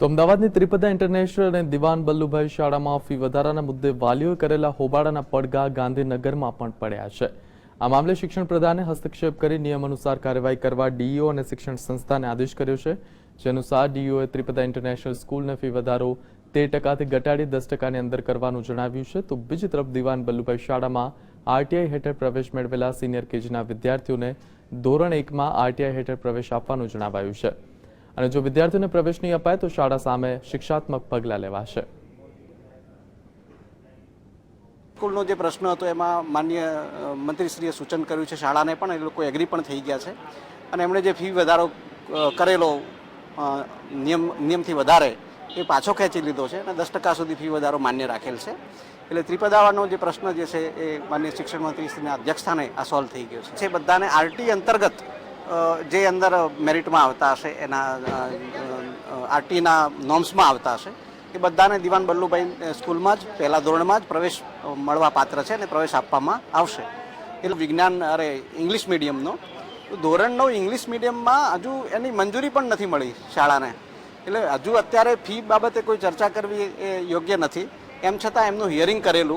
તો અમદાવાદની ત્રિપદા ઇન્ટરનેશનલ અને દિવાન બલ્લુભાઈ શાળામાં ફી વધારાના મુદ્દે વાલીઓએ કરેલા હોબાળાના પડઘા ગાંધીનગરમાં પણ પડ્યા છે. આ મામલે શિક્ષણ પ્રધાને હસ્તક્ષેપ કરી નિયમ અનુસાર કાર્યવાહી કરવા ડીઈઓ અને શિક્ષણ સંસ્થાને આદેશ કર્યો છે, જે અનુસાર ડીઈઓએ ત્રિપદા ઇન્ટરનેશનલ સ્કૂલને ફી વધારો તેર ટકાથી ઘટાડી દસ ટકાની અંદર કરવાનું જણાવ્યું છે. તો બીજી તરફ દિવાન બલ્લુભાઈ શાળામાં આરટીઆઈ હેઠળ પ્રવેશ મેળવેલા સિનિયર કેજીના વિદ્યાર્થીઓને ધોરણ એકમાં આરટીઆઈ હેઠળ પ્રવેશ આપવાનું જણાવાયું છે. અને જો વિદ્યાર્થીઓને પ્રવેશ નહીં અપાય તો શાળા સામે શિક્ષાત્મક પગલાં લેવાશે. સ્કૂલનો જે પ્રશ્ન હતો, એમાં માન્ય મંત્રીશ્રીએ સૂચન કર્યું છે, શાળાને પણ, એ લોકો એગ્રી પણ થઈ ગયા છે. અને એમણે જે ફી વધારો કરેલો નિયમ, નિયમથી વધારે, એ પાછો ખેંચી લીધો છે અને દસ ટકા સુધી ફી વધારો માન્ય રાખેલ છે. એટલે ત્રિપદાવાનો જે પ્રશ્ન જે છે, એ માન્ય શિક્ષણ મંત્રીશ્રીના અધ્યક્ષસ્થાને આ સોલ્વ થઈ ગયો છે. બધાને આરટી અંતર્ગત જે અંદર મેરિટમાં આવતા હશે, એના આરટીના નોર્મ્સમાં આવતા હશે, એ બધાને દિવાન બલ્લુભાઈ સ્કૂલમાં જ, પહેલા ધોરણમાં જ પ્રવેશ મળવા પાત્ર છે અને પ્રવેશ આપવામાં આવશે. એટલે વિજ્ઞાન, અરે ઇંગ્લિશ મીડિયમનો ધોરણ નવ ઇંગ્લિશ મીડિયમમાં હજુ એની મંજૂરી પણ નથી મળી શાળાને. એટલે હજુ અત્યારે ફી બાબતે કોઈ ચર્ચા કરવી એ યોગ્ય નથી. એમ છતાં એમનું હિયરિંગ કરેલું